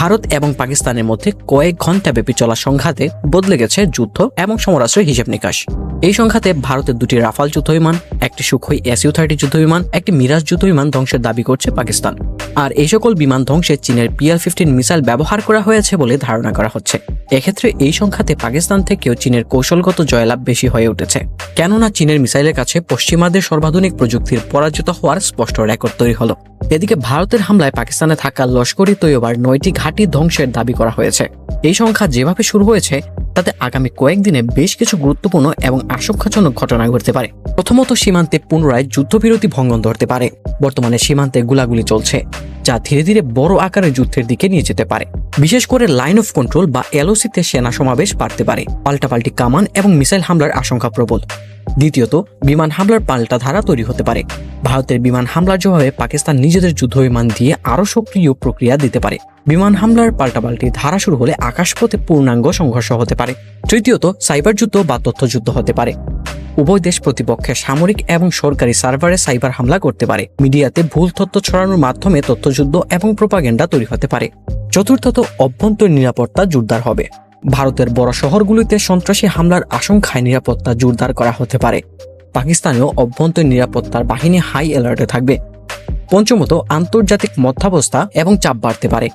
ভারত এবং পাকিস্তানের মধ্যে কয়েক ঘণ্টা ব্যাপী চলা সংঘাতে বদলে গেছে যুদ্ধ এবং সমরাস্ত্রের হিসেব নিকাশ। এই সংখ্যাতে ভারতের দুটি রাফাল যুদ্ধবিমান একটি সুখই এসইউ থার্টি যুদ্ধবিমান একটি মিরাজ যুদ্ধবিমান ধ্বংসের দাবি করছে পাকিস্তান। আর এই সকল বিমান ধ্বংসে চীনের পিএল ফিফটিন মিসাইল ব্যবহার করা হয়েছে বলে ধারণা করা হচ্ছে। এক্ষেত্রে এই সংখ্যাতে পাকিস্তান থেকেও চীনের কৌশলগত জয়লাভ বেশি হয়ে উঠেছে। কেননা চীনের মিসাইলের কাছে পশ্চিমাদের সর্বাধুনিক প্রযুক্তির পরাজিত হওয়ার স্পষ্ট রেকর্ড তৈরি হলো। এদিকে ভারতের হামলায় পাকিস্তানে থাকা লস্করি তৈয়বার নয়টি ঘাঁটি ধ্বংসের দাবি করা হয়েছে। এই সংখ্যা যেভাবে শুরু হয়েছে তাতে আগামী কয়েকদিনে বেশ কিছু গুরুত্বপূর্ণ এবং আশঙ্কাজনক ঘটনা ঘটতে পারে। প্রথমত, সীমান্তে পুনরায় যুদ্ধবিরতি ভঙ্গন ধরতে পারে। বর্তমানে সীমান্তে গুলাগুলি চলছে, যা ধীরে ধীরে বড় আকারের যুদ্ধের দিকে নিয়ে যেতে পারে। বিশেষ করে লাইন অফ কন্ট্রোল বা এলওসিতে সেনা সমাবেশ বাড়তে পারে। পাল্টাপাল্টি কামান এবং মিসাইল হামলার আশঙ্কা প্রবল। দ্বিতীয়ত, বিমান হামলার পাল্টা ধারা তৈরি হতে পারে। ভারতের বিমান হামলার জবাবে পাকিস্তান নিজেদের যুদ্ধ বিমান দিয়ে আরও সক্রিয় প্রক্রিয়া দিতে পারে। বিমান হামলার পাল্টাপাল্টি ধারা শুরু হলে আকাশপথে পূর্ণাঙ্গ সংঘর্ষ হতে পারে। তৃতীয়ত, সাইবার যুদ্ধ বা তথ্যযুদ্ধ হতে পারে। উভয় দেশ প্রতিপক্ষের সামরিক এবং সরকারি সার্ভারে সাইবার হামলা করতে পারে। মিডিয়াতে ভুল তথ্য ছড়ানোর মাধ্যমে তথ্যযুদ্ধ এবং প্রোপাগেন্ডা তৈরি হতে পারে। চতুর্থত, অভ্যন্তরীণ নিরাপত্তা জোরদার হবে। ভারতের বড় শহরগুলিতে সন্ত্রাসী হামলার আশঙ্কায় নিরাপত্তা জোরদার করা হতে পারে। পাকিস্তানেও অভ্যন্তরীণ নিরাপত্তার বাহিনী হাই অ্যালার্টে থাকবে। পঞ্চমত, আন্তর্জাতিক মধ্যাবস্থা এবং চাপ বাড়তে পারে।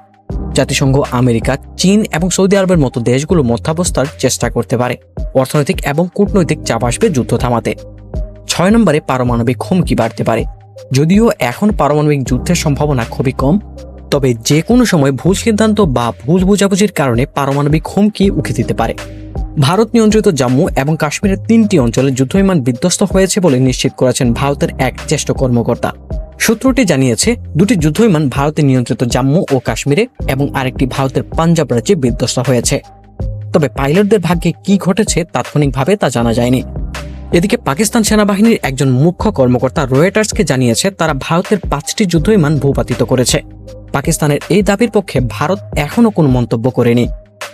জাতিসংঘ, আমেরিকা, চীন এবং সৌদি আরবের মতো দেশগুলো মধ্যাবস্থার চেষ্টা করতে পারে। অর্থনৈতিক এবং কূটনৈতিক চাপ আসবে যুদ্ধ থামাতে। ছয় নম্বরে পারমাণবিক হুমকি বাড়তে পারে। যদিও এখন পারমাণবিক যুদ্ধের সম্ভাবনা খুবই কম তবে যে কোনো সময় ভুল সিদ্ধান্ত বা ভুল বোঝাবুঝির কারণে পারমাণবিক হুমকি উঠে দিতে পারে। ভারত নিয়ন্ত্রিত জম্মু এবং কাশ্মীরের তিনটি অঞ্চলে যুদ্ধবিমান বিধ্বস্ত হয়েছে বলে নিশ্চিত করেছেন ভারতের এক জ্যেষ্ঠ কর্মকর্তা। সূত্রটি জানিয়েছে, দুটি যুদ্ধ যুদ্ধবিমান ভারতের নিয়ন্ত্রিত জম্মু ও কাশ্মীরে এবং আরেকটি ভারতের পাঞ্জাব রাজ্যে বিধ্বস্ত হয়েছে। তবে পাইলটদের ভাগ্যে কি ঘটেছে তাৎক্ষণিকভাবে তা জানা যায়নি। এদিকে পাকিস্তান সেনাবাহিনীর একজন মুখ্য কর্মকর্তা রয়েটার্সকে জানিয়েছে, তারা ভারতের পাঁচটি যুদ্ধ যুদ্ধবিমান ভূপাতিত করেছে। পাকিস্তানের এই দাবির পক্ষে ভারত এখনও কোনো মন্তব্য করেনি।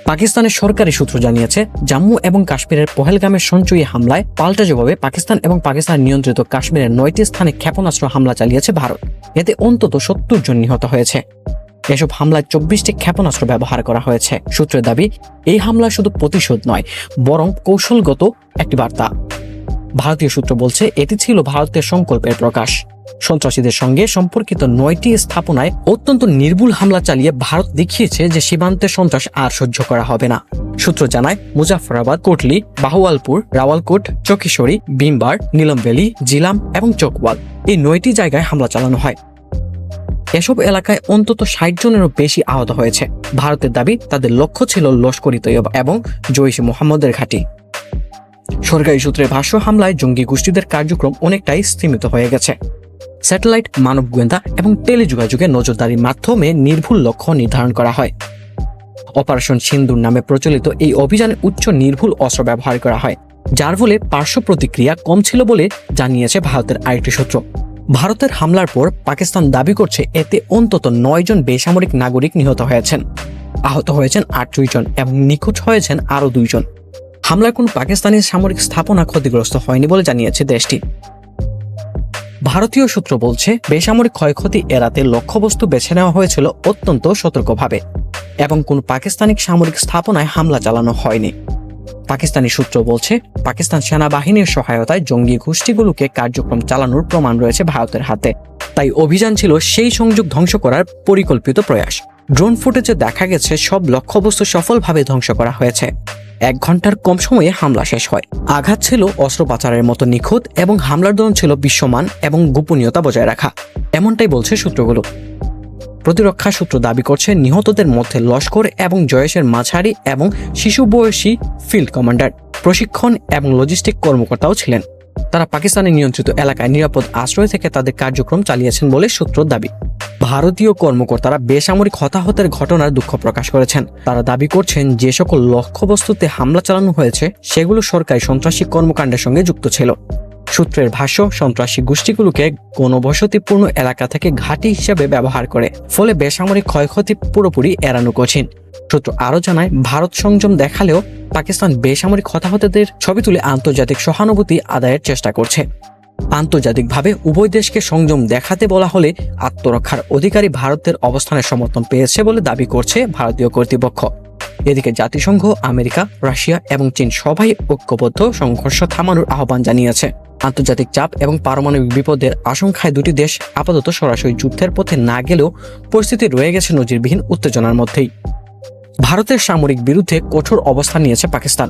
পাকিস্তানের সরকারি সূত্র জানিয়েছে, জম্মু এবং কাশ্মীরের পহেলগামের সঞ্চয়ী হামলায় পাল্টা জবাবে পাকিস্তান এবং পাকিস্তান নিয়ন্ত্রিত কাশ্মীরের নয়টি স্থানে ক্ষেপণাস্ত্র হামলা চালিয়েছে ভারত। এতে অন্তত সত্তর জন নিহত হয়েছে। এসব হামলায় চব্বিশটি ক্ষেপণাস্ত্র ব্যবহার করা হয়েছে। সূত্রের দাবি, এই হামলা শুধু প্রতিশোধ নয়, বরং কৌশলগত একটি বার্তা। ভারতীয় সূত্র বলছে, এটি ছিল ভারতের সংকল্পের প্রকাশ। সন্ত্রাসীদের সঙ্গে সম্পর্কিত নয়টি স্থাপনায় অত্যন্ত নির্ভুল হামলা চালিয়ে ভারত দেখিয়েছে যে সীমান্তে সন্ত্রাস আর সহ্য করা হবে না। সূত্র জানায় মুজাফরাবাদ কোটলি, বাহুয়ালপুর, রাওয়ালকোট চকিশোরী বিমবার নীলমবেলি জিলাম এবং চকওয়াল এই নয়টি জায়গায় হামলা চালানো হয়। এসব এলাকায় অন্তত ষাট জনেরও বেশি আহত হয়েছে। ভারতের দাবি, তাদের লক্ষ্য ছিল লস্করি তৈয়বা এবং জৈশে মোহাম্মদের ঘাঁটি। সরকারি সূত্রে ভাষ্য, হামলায় জঙ্গি গোষ্ঠীদের কার্যক্রম অনেকটাই স্থিমিত হয়ে গেছে। স্যাটেলাইট, মানব গোয়েন্দা এবং টেলিযোগাযোগে নজরদারির মাধ্যমে নির্ভুল লক্ষ্য নির্ধারণ করা হয়। অপারেশন সিন্দুর নামে প্রচলিত এই অভিযানে উচ্চ নির্ভুল অস্ত্র ব্যবহার করা হয়, যার ফলে পার্শ্ব প্রতিক্রিয়া কম ছিল বলে জানিয়েছে ভারতের আরেকটি সূত্র। ভারতের হামলার পর পাকিস্তান দাবি করছে, এতে অন্তত নয় জন বেসামরিক নাগরিক নিহত হয়েছেন। আহত হয়েছেন আটত্রিশ জন এবং নিখোঁজ হয়েছেন আরও দুইজন হামলায় কোনো পাকিস্তানি সামরিক স্থাপনা ক্ষতিগ্রস্ত হয়নি বলে জানিয়েছে দেশটি। ভারতীয় সূত্র বলছে, বেসামরিক ক্ষয়ক্ষতি এড়াতে লক্ষ্যবস্তু বেছে নেওয়া হয়েছিল অত্যন্ত সতর্কভাবে এবং কোনো পাকিস্তানি সামরিক স্থাপনায় হামলা চালানো হয়নি। পাকিস্তানি সূত্র বলছে, পাকিস্তান সেনাবাহিনীর সহায়তায় জঙ্গি গোষ্ঠীগুলোকে কার্যক্রম চালানোর প্রমাণ রয়েছে ভারতের হাতে। তাই অভিযান ছিল সেই সংযোগ ধ্বংস করার পরিকল্পিত প্রয়াস। ড্রোন ফুটেজে দেখা গেছে, সব লক্ষ্যবস্তু সফলভাবে ধ্বংস করা হয়েছে। এক ঘণ্টার কম সময়ে হামলা শেষ হয়। আঘাত ছিল অস্ত্র পাচারের মতো নিখুঁত এবং হামলার ধরন ছিল বিশ্বমান এবং গোপনীয়তা বজায় রাখা। এমনটাই বলছে সূত্রগুলো। প্রতিরক্ষা সূত্র দাবি করছে নিহতদের মধ্যে লস্কর এবং জয়েশের মাঝারি এবং শিশু বয়সী ফিল্ড কমান্ডার, প্রশিক্ষণ এবং লজিস্টিক কর্মকর্তাও ছিলেন। তারা পাকিস্তানের নিয়ন্ত্রিত এলাকায় নিরাপদ আশ্রয় থেকে তাদের কার্যক্রম চালিয়েছেন বলে সূত্র দাবি। ভারতীয় কর্মকর্তারা বেসামরিক হতাহতের ঘটনার দুঃখ প্রকাশ করেছেন। তারা দাবি করছেন, যে সকল লক্ষ্যবস্তুতে হামলা চালানো হয়েছে, সেগুলো সরকারি সন্ত্রাসী কর্মকাণ্ডের সঙ্গে যুক্ত ছিল। সূত্রের ভাষ্য, সন্ত্রাসী গোষ্ঠীগুলোকে গণবসতিপূর্ণ এলাকা থেকে ঘাঁটি হিসেবে ব্যবহার করে, ফলে বেসামরিক ক্ষয়ক্ষতি পুরোপুরি এড়ানো কঠিন। সূত্র আরও জানায়, ভারত সংযম দেখালেও পাকিস্তান বেসামরিক হতাহতদের ছবি তুলে আন্তর্জাতিক সহানুভূতি আদায়ের চেষ্টা করছে। আন্তর্জাতিকভাবে উভয় দেশকে সংযম দেখাতে বলা হলে আত্মরক্ষার অধিকারী ভারতের অবস্থানের সমর্থন পেয়েছে বলে দাবি করছে ভারতীয় কর্তৃপক্ষ। এদিকে জাতিসংঘ, আমেরিকা, রাশিয়া এবং চীন সবাই ঐক্যবদ্ধ সংঘর্ষ থামানোর আহ্বান জানিয়েছে। আন্তর্জাতিক চাপ এবং পারমাণবিক বিপদের আশঙ্কায় দুটি দেশ আপাতত সরাসরি যুদ্ধের পথে না গেলেও পরিস্থিতি রয়ে গেছে নজিরবিহীন উত্তেজনার মধ্যেই। ভারতের সামরিক বিরুদ্ধে কঠোর অবস্থান নিয়েছে পাকিস্তান।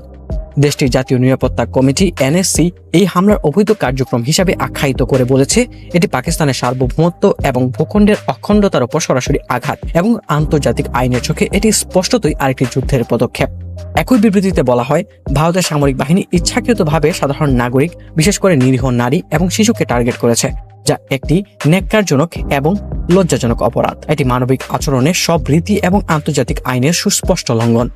দেশটির জাতীয় নিরাপত্তা কমিটি এনএসসি এই হামলার অবৈধ কার্যক্রম হিসাবে আখ্যায়িত করে বলেছে। এটি পাকিস্তানের সার্বভৌমত্ব এবং ভূখণ্ডের অখণ্ডতার উপর সরাসরি আঘাত এবং আন্তর্জাতিক আইনের চোখে এটি স্পষ্টতই আরেকটি যুদ্ধের পদক্ষেপ। একই বিবৃতিতে বলা হয়, ভারতের সামরিক বাহিনী ইচ্ছাকৃতভাবে সাধারণ নাগরিক, বিশেষ করে নিরীহ নারী এবং শিশুকে টার্গেট করেছে, যা একটি ন্যাক্কারজনক এবং লজ্জাজনক অপরাধ। এটি মানবিক আচরণের সব রীতি এবং আন্তর্জাতিক আইনের সুস্পষ্ট লঙ্ঘন।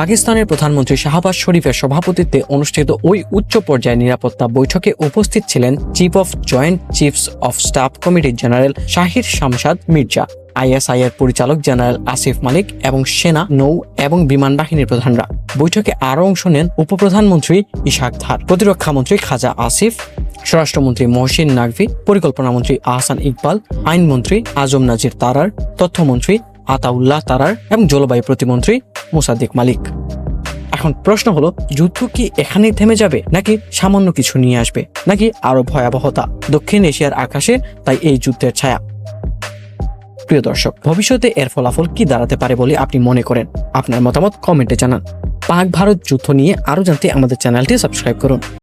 পাকিস্তানের প্রধানমন্ত্রী শাহবাজ শরীফের সভাপতিত্বে অনুষ্ঠিত ওই উচ্চ পর্যায়ের নিরাপত্তা বৈঠকে উপস্থিত ছিলেন chief of joint chiefs of staff committee general Shahir Shamshad Mirza ISI এর পরিচালক জেনারেল আসিফ মালিক এবং সেনা, নৌ এবং বিমান বাহিনীর প্রধানরা। বৈঠকে আরও অংশ নেন উপপ্রধানমন্ত্রী ইশাক ধার, প্রতিরক্ষা মন্ত্রী খাজা আসিফ, স্বরাষ্ট্রমন্ত্রী মহসিন নাকভি পরিকল্পনা মন্ত্রী আহসান ইকবাল আইনমন্ত্রী আজম নাজির তারার, তথ্যমন্ত্রী আতাউল্লাহ তারার এবং জলবায়ু প্রতিমন্ত্রী মুসাদ্দিক মালিক। এখন প্রশ্ন হলো, যুদ্ধ কি এখানেই থেমে যাবে, নাকি সামান্য কিছু নিয়ে আসবে, নাকি আরও ভয়াবহতা? দক্ষিণ এশিয়ার আকাশে তাই এই যুদ্ধের ছায়া। প্রিয় দর্শক, ভবিষ্যতে এর ফলাফল কি দাঁড়াতে পারে বলে আপনি মনে করেন? আপনার মতামত কমেন্টে জানান। পাক ভারত যুদ্ধ নিয়ে আরও জানতে আমাদের চ্যানেলটি সাবস্ক্রাইব করুন।